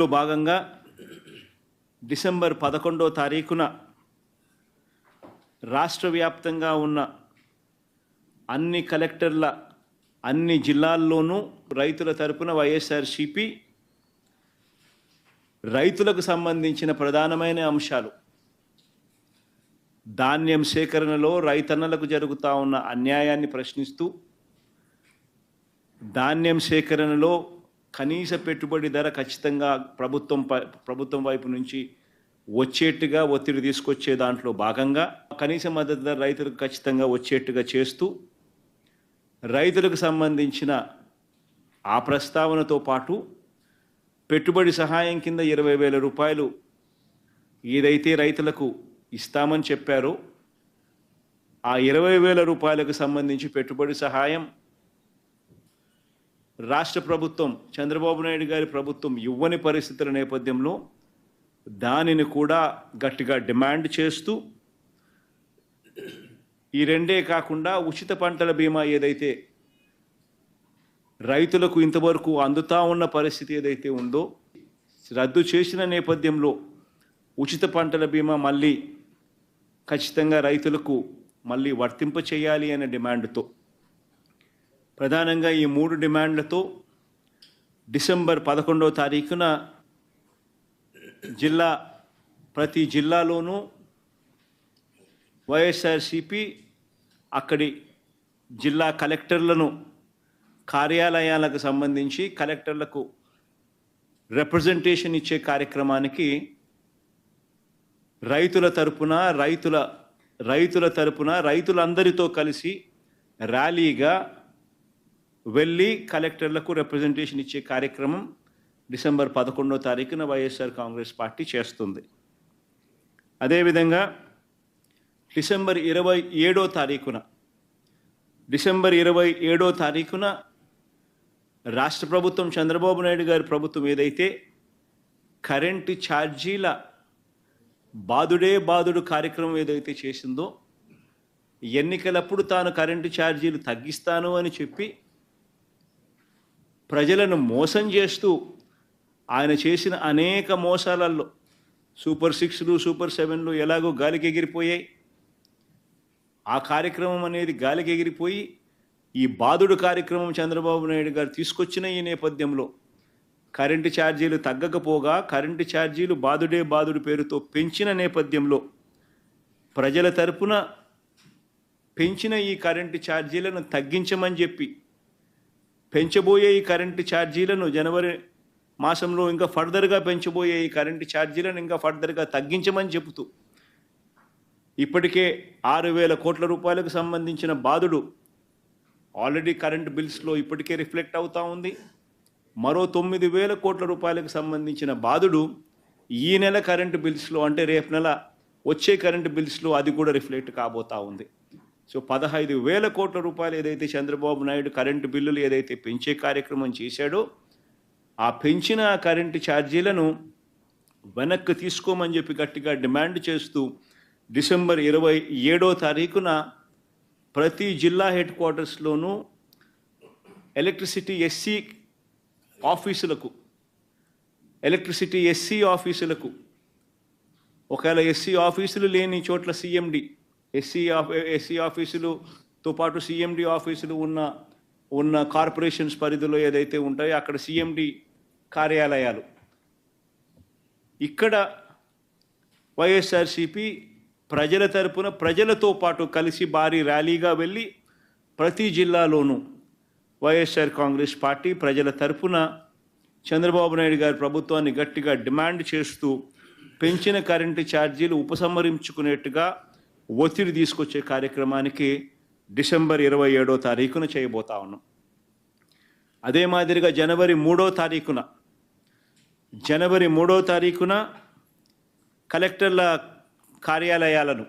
లో భాగంగా డిసెంబర్ పదకొండో తారీఖున రాష్ట్ర వ్యాప్తంగా ఉన్న అన్ని కలెక్టర్ల అన్ని జిల్లాల్లోనూ రైతుల తరపున వైఎస్ఆర్సిపి రైతులకు సంబంధించిన ప్రధానమైన అంశాలు. ధాన్యం సేకరణలో రైతన్నలకు జరుగుతూ ఉన్న అన్యాయాన్ని ప్రశ్నిస్తూ ధాన్యం సేకరణలో కనీస పెట్టుబడి ధర ఖచ్చితంగా ప్రభుత్వం ప్రభుత్వం వైపు నుంచి వచ్చేట్టుగా ఒత్తిడి తీసుకొచ్చే దాంట్లో భాగంగా కనీస మద్దతు ధర రైతులకు ఖచ్చితంగా వచ్చేట్టుగా చేస్తూ రైతులకు సంబంధించిన ఆ ప్రస్తావనతో పాటు పెట్టుబడి సహాయం కింద ఇరవై వేల రూపాయలు ఏదైతే రైతులకు ఇస్తామని చెప్పారో ఆ ఇరవై వేల రూపాయలకు సంబంధించి పెట్టుబడి సహాయం రాష్ట్ర ప్రభుత్వం చంద్రబాబు నాయుడు గారి ప్రభుత్వం ఇవ్వని పరిస్థితుల నేపథ్యంలో దానిని కూడా గట్టిగా డిమాండ్ చేస్తూ ఈ రెండే కాకుండా ఉచిత పంటల బీమా ఏదైతే రైతులకు ఇంతవరకు అందుతా ఉన్న పరిస్థితి ఏదైతే ఉందో రద్దు చేసిన నేపథ్యంలో ఉచిత పంటల బీమా మళ్ళీ ఖచ్చితంగా రైతులకు మళ్ళీ వర్తింప చేయాలి అనే డిమాండ్తో ప్రధానంగా ఈ మూడు డిమాండ్లతో డిసెంబర్ పదకొండవ తారీఖున జిల్లా ప్రతి జిల్లాలోనూ వైఎస్ఆర్సిపి అక్కడి జిల్లా కలెక్టర్లను కార్యాలయాలకు సంబంధించి కలెక్టర్లకు రిప్రజెంటేషన్ ఇచ్చే కార్యక్రమానికి రైతుల తరపున రైతుల రైతుల తరపున రైతులందరితో కలిసి ర్యాలీగా వెళ్ళి కలెక్టర్లకు రిప్రజెంటేషన్ ఇచ్చే కార్యక్రమం డిసెంబర్ పదకొండో తారీఖున వైఎస్ఆర్ కాంగ్రెస్ పార్టీ చేస్తుంది. అదేవిధంగా డిసెంబర్ ఇరవై ఏడో తారీఖున డిసెంబర్ ఇరవై ఏడో తారీఖున రాష్ట్ర ప్రభుత్వం చంద్రబాబు నాయుడు గారి ప్రభుత్వం ఏదైతే కరెంటు ఛార్జీల బాదుడే బాదుడు కార్యక్రమం ఏదైతే చేసిందో ఎన్నికలప్పుడు తాను కరెంటు ఛార్జీలు తగ్గిస్తాను అని చెప్పి ప్రజలను మోసం చేస్తూ ఆయన చేసిన అనేక మోసాలలో సూపర్ సిక్స్లు సూపర్ సెవెన్లు ఎలాగో గాలికి ఎగిరిపోయాయి. ఆ కార్యక్రమం అనేది గాలికి ఎగిరిపోయి ఈ బాదుడు కార్యక్రమం చంద్రబాబు నాయుడు గారు తీసుకొచ్చిన ఈ నేపథ్యంలో కరెంటు ఛార్జీలు తగ్గకపోగా కరెంటు ఛార్జీలు బాదుడే బాదుడు పేరుతో పెంచిన నేపథ్యంలో ప్రజల తరపున పెంచిన ఈ కరెంటు ఛార్జీలను తగ్గించమని చెప్పి పెంచబోయే ఈ కరెంటు ఛార్జీలను జనవరి మాసంలో ఇంకా ఫర్దర్గా పెంచబోయే ఈ కరెంటు ఛార్జీలను ఇంకా ఫర్దర్గా తగ్గించమని చెబుతూ ఇప్పటికే ఆరు వేల కోట్ల రూపాయలకు సంబంధించిన బాధుడు ఆల్రెడీ కరెంట్ బిల్స్లో ఇప్పటికే రిఫ్లెక్ట్ అవుతూ ఉంది. మరో తొమ్మిది వేల కోట్ల రూపాయలకు సంబంధించిన బాధుడు ఈ నెల కరెంటు బిల్స్లో అంటే రేపు నెల వచ్చే కరెంటు బిల్స్లో అది కూడా రిఫ్లెక్ట్ కాబోతా ఉంది. సో పదహైదు వేల కోట్ల రూపాయలు ఏదైతే చంద్రబాబు నాయుడు కరెంటు బిల్లులు ఏదైతే పెంచే కార్యక్రమం చేశాడో ఆ పెంచిన కరెంటు ఛార్జీలను వెనక్కి తీసుకోమని చెప్పి గట్టిగా డిమాండ్ చేస్తూ డిసెంబర్ ఇరవై ఏడో తారీఖున ప్రతి జిల్లా హెడ్ క్వార్టర్స్లోనూ ఎలక్ట్రిసిటీ ఎస్సీ ఆఫీసులకు ఎలక్ట్రిసిటీ ఎస్సీ ఆఫీసులకు ఒకవేళ ఎస్సీ ఆఫీసులు లేని చోట్ల సీఎండి ఎస్సీ ఆఫ్ ఎస్సీ ఆఫీసులుతో పాటు సిఎండి ఆఫీసులు ఉన్న ఉన్న కార్పొరేషన్స్ పరిధిలో ఏదైతే ఉంటాయో అక్కడ సిఎండి కార్యాలయాలు. ఇక్కడ వైఎస్ఆర్సిపి ప్రజల తరపున ప్రజలతో పాటు కలిసి భారీ ర్యాలీగా వెళ్ళి ప్రతి జిల్లాలోనూ వైఎస్ఆర్ కాంగ్రెస్ పార్టీ ప్రజల తరపున చంద్రబాబు నాయుడు గారి ప్రభుత్వాన్ని గట్టిగా డిమాండ్ చేస్తూ పెంచిన కరెంటు ఛార్జీలు ఉపసంహరించుకునేట్టుగా ఒత్తిడి తీసుకొచ్చే కార్యక్రమానికి డిసెంబర్ ఇరవై ఏడో తారీఖున చేయబోతా ఉన్నాం. అదే మాదిరిగా జనవరి మూడో తారీఖున జనవరి మూడో తారీఖున కలెక్టర్ల కార్యాలయాలను